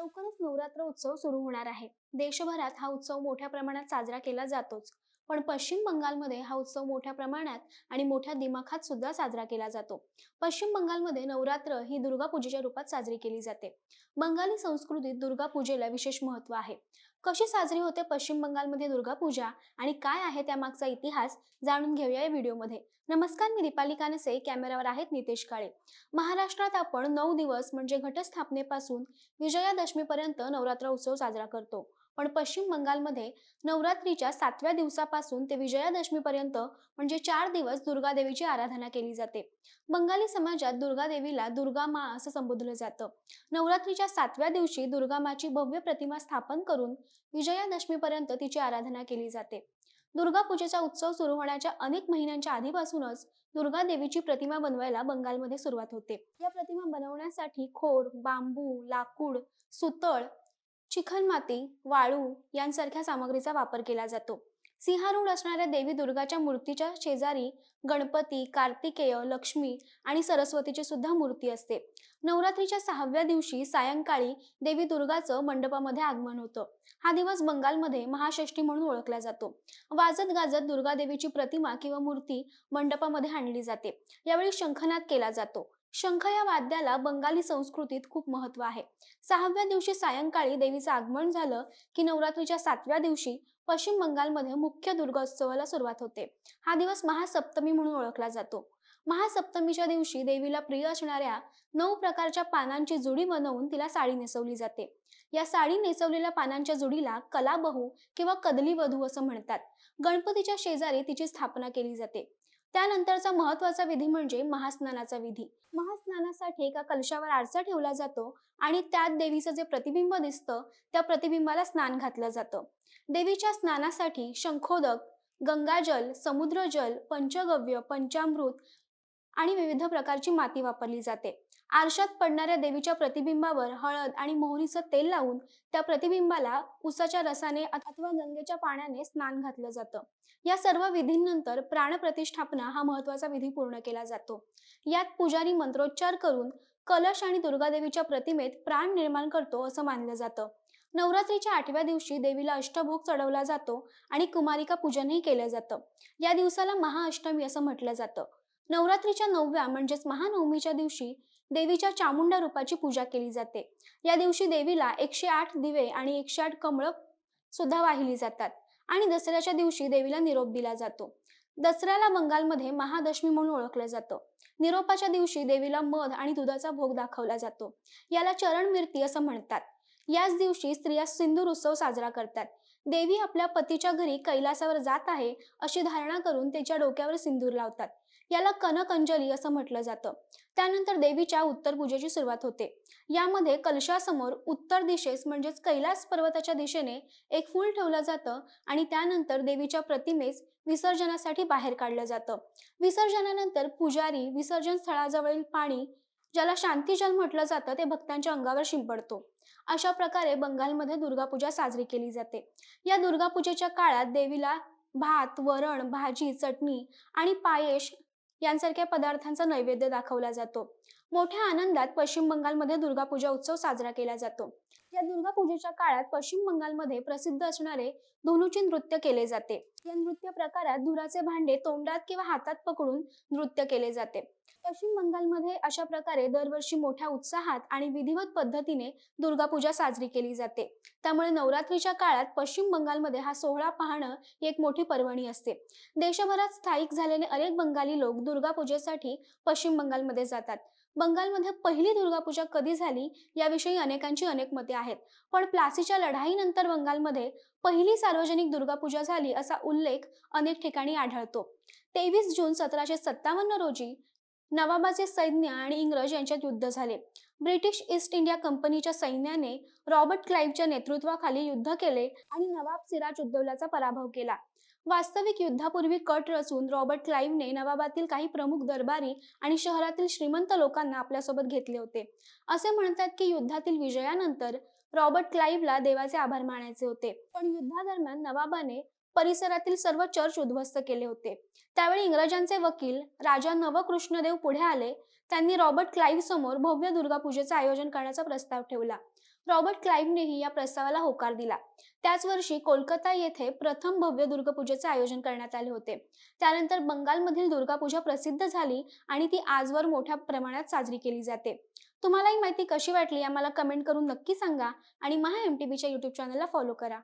लवकरच नवरात्र उत्सव सुरू होणार आहे. देशभरात हा उत्सव मोठ्या प्रमाणात साजरा केला जातोच. पण पश्चिम बंगालमध्ये हा उत्सव मोठ्या प्रमाणात आणि मोठ्या दिमाखात सुद्धा साजरा केला जातो. पश्चिम बंगालमध्ये नवरात्र ही दुर्गा पूजेच्या रूपात साजरी केली जाते. बंगाली संस्कृतीत दुर्गा पूजेला विशेष महत्त्व आहे. कशी साजरी होते पश्चिम बंगालमध्ये दुर्गा पूजा आणि काय आहे त्यामागचा इतिहास जाणून घेऊया या व्हिडिओमध्ये. नमस्कार मी दीपाली कानसे. कॅमेरावर आहेत नितेश काळे. महाराष्ट्रात आपण नऊ दिवस म्हणजे घटस्थापनेपासून विजयादशमीपर्यंत नवरात्र उत्सव साजरा करतो. पण पश्चिम बंगालमध्ये नवरात्रीच्या सातव्या दिवसापासून ते विजयादशमीपर्यंत म्हणजे चार दिवस दुर्गा देवीची आराधना केली जाते. बंगाली समाजात दुर्गा देवीला दुर्गा मा असं संबोधलं जातं. नवरात्रीच्या सातव्या दिवशी दुर्गा माची भव्य प्रतिमा स्थापन करून विजयादशमीपर्यंत तिची आराधना केली जाते. दुर्गा पूजेचा उत्सव सुरू होण्याच्या अनेक महिन्यांच्या आधीपासूनच दुर्गा देवीची प्रतिमा बनवायला बंगालमध्ये सुरुवात होते. या प्रतिमा बनवण्यासाठी खोर बांबू लाकूड सुतळ चिखलमाती वाळू यांसारख्या सामग्रीचा वापर केला जातो. सिंहारूढ असणाऱ्या देवी दुर्गाच्या मूर्तीच्या शेजारी गणपती कार्तिकेय लक्ष्मी आणि सरस्वतीची सुद्धा मूर्ती असते. नवरात्रीच्या सहाव्या दिवशी सायंकाळी देवी दुर्गाचं मंडपामध्ये आगमन होतं. हा दिवस बंगालमध्ये महाषष्ठी म्हणून ओळखला जातो. वाजत गाजत दुर्गा देवीची प्रतिमा किंवा मूर्ती मंडपामध्ये आणली जाते. यावेळी शंखनाद केला जातो. शंख या वाद्याला बंगाली संस्कृतीत खूप महत्त्व आहे. सहाव्या दिवशी सायंकाळी देवीचं आगमन झालं की नवरात्रीच्या सातव्या दिवशी पश्चिम बंगालमध्ये मुख्य दुर्गोत्सवाला सुरुवात होते. हा दिवस महासप्तमी म्हणून ओळखला जातो. महासप्तमीच्या दिवशी देवीला प्रिय असणाऱ्या नऊ प्रकारच्या पानांची जुडी बनवून तिला साडी नेसवली जाते. या साडी नेसवलेल्या पानांच्या जुडीला कलाबहू किंवा कदली वधू असं म्हणतात. गणपतीच्या शेजारी तिची स्थापना केली जाते. त्यानंतरचा महत्त्वाचा विधी म्हणजे महास्नानाचा विधी. महास्नानासाठी एका कलशावर आरसा ठेवला जातो आणि त्यात देवीचं जे प्रतिबिंब दिसतं त्या प्रतिबिंबाला स्नान घातलं जातं. देवीच्या स्नानासाठी शंखोदक गंगाजल समुद्रजल पंचगव्य पंचामृत आणि विविध प्रकारची माती वापरली जाते. आरशात पडणाऱ्या देवीच्या प्रतिबिंबावर हळद आणि मोहरीचं तेल लावून त्या प्रतिबिंबाला उसाच्या रसाने अथवा गंगेच्या पाण्याने स्नान घातलं जातं. या सर्व विधींनंतर प्राणप्रतिष्ठापना हा महत्त्वाचा विधी पूर्ण केला जातो. यात पुजारी मंत्रोच्चार करून कलश आणि दुर्गादेवीच्या प्रतिमेत प्राण निर्माण करतो असं मानलं जातं. नवरात्रीच्या आठव्या दिवशी देवीला अष्टभोग चढवला जातो आणि कुमारिका पूजनही केलं जातं. या दिवसाला महाअष्टमी असं म्हटलं जातं. नवरात्रीच्या नवव्या म्हणजेच महानवमीच्या दिवशी देवीच्या चामुंडा रूपाची पूजा केली जाते. या दिवशी देवीला एकशे आठ दिवे आणि एकशे आठ कमळ सुद्धा वाहिली जातात आणि दसऱ्याच्या दिवशी देवीला निरोप दिला जातो. दसऱ्याला बंगालमध्ये महादशमी म्हणून ओळखलं जातं. निरोपाच्या दिवशी देवीला मध आणि दुधाचा भोग दाखवला जातो. याला चरण चरणमिर्ती असं म्हणतात. याच दिवशी स्त्रिया सिंदूर उत्सव साजरा करतात. देवी आपल्या पतीच्या घरी कैलासावर जात आहे अशी धारणा करून त्याच्या डोक्यावर सिंदूर लावतात. याला कनक अंजली असं म्हटलं जातं. त्यानंतर देवीच्या उत्तर पूजेची सुरुवात होते. यामध्ये कलशासमोर उत्तर दिशेस म्हणजेच कैलास पर्वताच्या दिशेने एक फूल ठेवलं जातं आणि त्यानंतर देवीच्या प्रतिमेस विसर्जनासाठी बाहेर काढलं जातं. विसर्जनानंतर पुजारी विसर्जन स्थळाजवळील पाणी ज्याला शांतीजल म्हटलं जातं ते भक्तांच्या अंगावर शिंपडतो. अशा प्रकारे बंगालमध्ये दुर्गापूजा साजरी केली जाते. या दुर्गापूजेच्या काळात देवीला भात वरण भाजी चटणी आणि पायश यांसारख्या पदार्थांचा नैवेद्य दाखवला जातो. मोठ्या आनंदात पश्चिम बंगालमध्ये दुर्गापूजा उत्सव साजरा केला जातो. या दुर्गा पूजेच्या काळात पश्चिम बंगालमध्ये प्रसिद्ध असणारे धनुची नृत्य केले जाते. या नृत्य प्रकारात धुराचे भांडे तोंडात किंवा हातात पकडून नृत्य केले जाते. पश्चिम बंगालमध्ये अशा प्रकारे दरवर्षी मोठ्या उत्साहात आणि विधिवत पद्धतीने दुर्गापूजा साजरी केली जाते. त्यामुळे नवरात्रीच्या काळात पश्चिम बंगालमध्ये हा सोहळा पाहणं ही एक मोठी पर्वणी असते. देशभरात स्थायिक झालेले अनेक बंगाली लोक दुर्गापूजेसाठी पश्चिम बंगालमध्ये जातात. बंगालमध्ये पहिली दुर्गापूजा कधी झाली याविषयी अनेकांची अनेक मते आहेत. पण प्लासीच्या लढाईनंतर बंगालमध्ये पहिली सार्वजनिक दुर्गापूजा झाली असा उल्लेख अनेक ठिकाणी आढळतो. तेवीस जून सतराशे सत्तावन्न रोजी नवाबाचे सैन्य आणि इंग्रज यांच्यात युद्ध झाले. ब्रिटिश ईस्ट इंडिया कंपनीच्या सैन्याने रॉबर्ट क्लाईव्हच्या नेतृत्वाखाली युद्ध केले आणि नवाब सिराज उद्दौलाचा पराभव केला. वास्तविक युद्धापूर्वी कट रचून रॉबर्ट क्लाईव्हने नवाबातील काही प्रमुख दरबारी आणि शहरातील श्रीमंत लोकांना आपल्यासोबत घेतले होते. असे म्हणतात की युद्धातील विजयानंतर रॉबर्ट क्लाईव्हला देवाचे आभार मानायचे होते. पण युद्धादरम्यान नवाबाने परिसरातील सर्व चर्च उद्ध्वस्त केले होते. त्यावेळी इंग्रजांचे वकील राजा नवकृष्णदेव पुढे आले. त्यांनी रॉबर्ट क्लाईव्ह समोर भव्य दुर्गापूजेचे आयोजन करण्याचा प्रस्ताव ठेवला. रॉबर्ट क्लाइव्हनेही या प्रस्तावाला होकार दिला. त्याच वर्षी कोलकाता येथे प्रथम भव्य दुर्गापूजेचे आयोजन करण्यात आले होते. त्यानंतर बंगालमधील दुर्गापूजा प्रसिद्ध झाली आणि ती आजवर मोठ्या प्रमाणात साजरी केली जाते. तुम्हाला ही माहिती कशी वाटली आम्हाला कमेंट करून नक्की सांगा आणि महा एम टी बीच्या युट्यूब चॅनलला फॉलो करा.